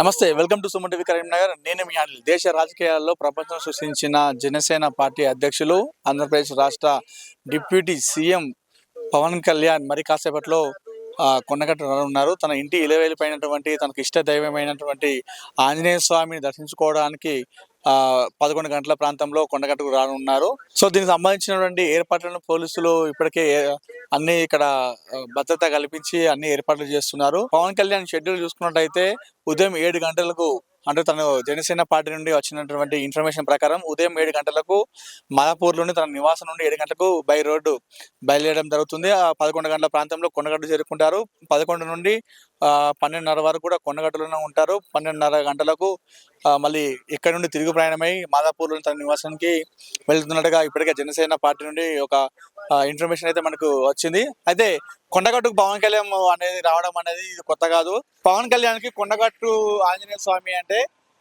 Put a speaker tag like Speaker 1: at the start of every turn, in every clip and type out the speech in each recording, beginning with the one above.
Speaker 1: నమస్తే welcome to Suman TV Karimnagar. నేను మీ అనిల్. దేశ రాజకీయాల్లో ప్రపంచం సృష్టించిన జనసేన పార్టీ అధ్యక్షులు ఆంధ్రప్రదేశ్ రాష్ట్ర డిప్యూటీ సీఎం పవన్ కళ్యాణ్. మరి కాసేపట్లో కొండగట్టు ఉన్నారు. తన ఇంటి ఇలవేలిపోయినటువంటి తనకు ఇష్ట దైవమైనటువంటి ఆంజనేయ స్వామిని దర్శించుకోవడానికి ఆ పదకొండు గంటల ప్రాంతంలో కొండగట్టుకు రానున్నారు. సో దీనికి సంబంధించినటువంటి ఏర్పాట్లను పోలీసులు ఇప్పటికే అన్ని ఇక్కడ భద్రత కల్పించి అన్ని ఏర్పాట్లు చేస్తున్నారు. పవన్ కళ్యాణ్ షెడ్యూల్ చూసుకున్నట్టయితే ఉదయం ఏడు గంటలకు అంటే తను జనసేన పార్టీ నుండి వచ్చినటువంటి ఇన్ఫర్మేషన్ ప్రకారం ఉదయం ఏడు గంటలకు మాదాపూర్లోని తన నివాసం నుండి ఏడు గంటలకు బై రోడ్డు బయలుదేరడం జరుగుతుంది. ఆ పదకొండు గంటల ప్రాంతంలో కొండగట్టు చేరుకుంటారు. పదకొండు నుండి పన్నెండున్నర వరకు కూడా కొండగట్టులోనే ఉంటారు. పన్నెండున్నర గంటలకు మళ్ళీ ఇక్కడ నుండి తిరుగు ప్రయాణమై మాదాపూర్లోని తన నివాసానికి వెళ్తున్నట్టుగా ఇప్పటికే జనసేన పార్టీ నుండి ఒక ఇన్ఫర్మేషన్ అయితే మనకు వచ్చింది. అయితే కొండగట్టుకు పవన్ కళ్యాణ్ అనేది రావడం అనేది ఇది కొత్త కాదు. పవన్ కళ్యాణ్కి కొండగట్టు ఆంజనేయ స్వామి అంటే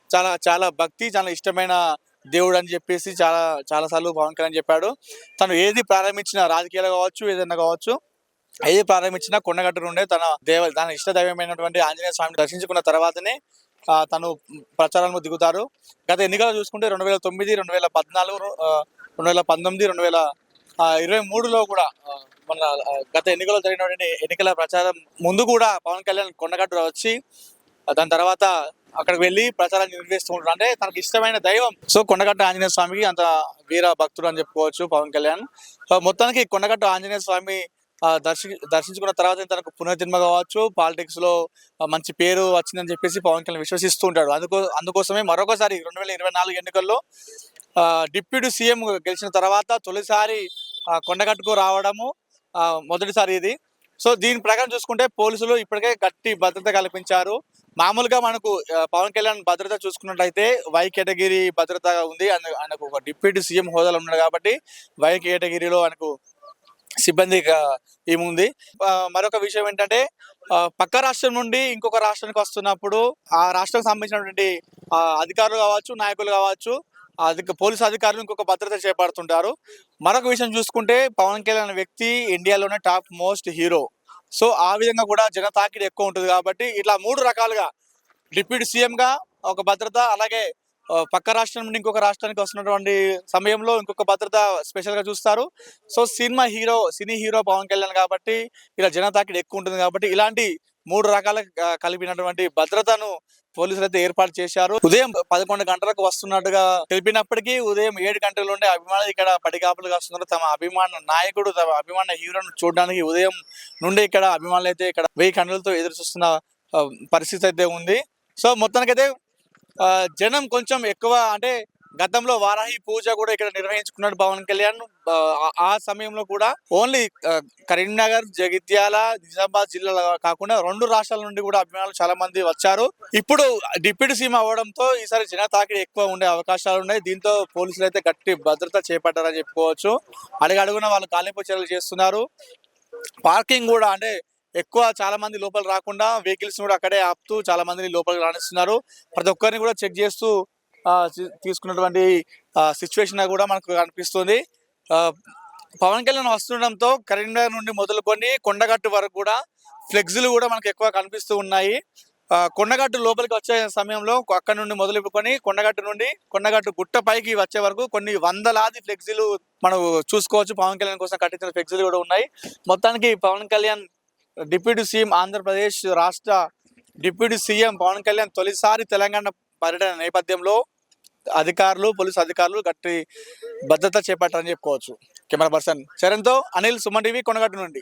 Speaker 1: చాలా చాలా భక్తి చాలా ఇష్టమైన దేవుడు అని చెప్పేసి చాలా చాలా సార్లు పవన్ కళ్యాణ్ చెప్పాడు. తను ఏది ప్రారంభించిన రాజకీయాలు కావచ్చు ఏదైనా కావచ్చు ఏది ప్రారంభించినా కొండగట్టు నుండే తన దేవ తన ఇష్ట దైవమైనటువంటి ఆంజనేయ స్వామిని దర్శించుకున్న తర్వాతనే తను ప్రచారంలో దిగుతారు. గత ఎన్నికలు చూసుకుంటే రెండు వేల తొమ్మిది రెండు వేల పద్నాలుగు రెండు వేల పంతొమ్మిది రెండు వేల ఇరవై మూడులో కూడా మన గత ఎన్నికల్లో జరిగినటువంటి ఎన్నికల ప్రచారం ముందు కూడా పవన్ కళ్యాణ్ కొండగట్టు వచ్చి దాని తర్వాత అక్కడికి వెళ్ళి ప్రచారం నిర్వహిస్తూ ఉంటారు అంటే తనకి ఇష్టమైన దైవం. సో కొండగట్టు ఆంజనేయ స్వామికి అంత వీర భక్తుడు అని చెప్పుకోవచ్చు పవన్ కళ్యాణ్. సో మొత్తానికి కొండగట్టు ఆంజనేయ స్వామి దర్శి దర్శించుకున్న తర్వాత తనకు పునర్జన్మ కావచ్చు. పాలిటిక్స్లో మంచి పేరు వచ్చిందని చెప్పేసి పవన్ కళ్యాణ్ విశ్వసిస్తూ ఉంటాడు అందుకో అందుకోసమే మరొకసారి రెండు వేల ఇరవై నాలుగు ఎన్నికల్లో డిప్యూటీ సీఎం గెలిచిన తర్వాత తొలిసారి కొండగట్టుకు రావడము మొదటిసారి ఇది. సో దీని ప్రకారం చూసుకుంటే పోలీసులు ఇప్పటికే గట్టి భద్రత కల్పించారు. మామూలుగా మనకు పవన్ కళ్యాణ్ భద్రత చూసుకున్నట్లయితే వై కేటగిరీ భద్రత ఉంది. ఆయనకు ఒక డిప్యూటీ సీఎం హోదాలో ఉన్నాడు కాబట్టి వై కేటగిరీలో ఆయనకు సిబ్బంది ఏముంది? మరొక విషయం ఏంటంటే పక్క రాష్ట్రం నుండి ఇంకొక రాష్ట్రానికి వస్తున్నప్పుడు ఆ రాష్ట్రం సంబంధించినటువంటి అధికారులు కావచ్చు నాయకులు కావచ్చు అధిక పోలీసు అధికారులు ఇంకొక భద్రత చేపడుతుంటారు. మరొక విషయం చూసుకుంటే పవన్ కళ్యాణ్ వ్యక్తి ఇండియాలోనే టాప్ మోస్ట్ హీరో. సో ఆ విధంగా కూడా జన తాకిడి ఎక్కువ ఉంటుంది కాబట్టి ఇట్లా మూడు రకాలుగా డిప్యూటీ సీఎంగా ఒక భద్రత అలాగే పక్క రాష్ట్రం నుండి ఇంకొక రాష్ట్రానికి వస్తున్నటువంటి సమయంలో ఇంకొక భద్రత స్పెషల్గా చూస్తారు. So cinema hero cine hero Pawan Kalyan కాబట్టి ఇలా జనతాకిడి ఎక్కువ ఉంటుంది కాబట్టి ఇలాంటి మూడు రకాల కలిపినటువంటి భద్రతను పోలీసులు అయితే ఏర్పాటు చేశారు. ఉదయం పదకొండు గంటలకు వస్తున్నట్టుగా తెలిపినప్పటికీ ఉదయం ఏడు గంటల నుండి అభిమానులు ఇక్కడ పడిగాపులు వస్తున్నారు తమ అభిమాన నాయకుడు తమ అభిమాన హీరోను చూడడానికి ఉదయం నుండి ఇక్కడ అభిమానులు అయితే ఇక్కడ వెయ్యి కండలతో ఎదురు చూస్తున్న పరిస్థితి అయితే ఉంది. సో మొత్తానికైతే జనం కొంచెం ఎక్కువ అంటే గతంలో వారాహి పూజ కూడా ఇక్కడ నిర్వహించుకున్నాడు పవన్ కళ్యాణ్. ఆ, సమయంలో కూడా ఓన్లీ కరీంనగర్ జగిత్యాల నిజామాబాద్ జిల్లాలో కాకుండా రెండు రాష్ట్రాల నుండి కూడా అభిమానులు చాలా మంది వచ్చారు. ఇప్పుడు డిప్యూటీ సీఎం అవ్వడంతో ఈసారి జన తాకిడి ఎక్కువ ఉండే అవకాశాలు ఉన్నాయి. దీంతో పోలీసులు అయితే గట్టి భద్రత చేపట్టారని చెప్పుకోవచ్చు. అడుగడుగున వాళ్ళు కాలింపు చర్యలు చేస్తున్నారు. పార్కింగ్ కూడా అంటే ఎక్కువ చాలా మంది లోపల రాకుండా వెహికల్స్ కూడా అక్కడే ఆపుతూ చాలా మందిని లోపలికి రాణిస్తున్నారు ప్రతి ఒక్కరిని కూడా చెక్ చేస్తూ తీసుకున్నటువంటి సిచ్యువేషన్ కూడా మనకు కనిపిస్తుంది. పవన్ కళ్యాణ్ వస్తుండడంతో కరీంనగర్ నుండి మొదలుకొని కొండగట్టు వరకు కూడా ఫ్లెక్స్లు కూడా మనకు ఎక్కువ కనిపిస్తూ ఉన్నాయి. కొండగట్టు లోపలికి వచ్చే సమయంలో అక్కడ నుండి మొదలుకొని కొండగట్టు నుండి కొండగట్టు గుట్ట పైకి వచ్చే వరకు కొన్ని వందలాది ఫ్లెక్సీలు మనం చూసుకోవచ్చు. పవన్ కళ్యాణ్ కోసం కట్టించిన ఫ్లెక్సీలు కూడా ఉన్నాయి. మొత్తానికి పవన్ కళ్యాణ్ డిప్యూటీ సీఎం ఆంధ్రప్రదేశ్ రాష్ట్ర డిప్యూటీ సీఎం పవన్ కళ్యాణ్ తొలిసారి తెలంగాణ పర్యటన నేపథ్యంలో అధికారులు పోలీసు అధికారులు గట్టి భద్రత చేపట్టారని చెప్పుకోవచ్చు. కెమెరా పర్సన్ చరణ్తో అనిల్ సుమన్ టీవీ కొనగట్టు నుండి.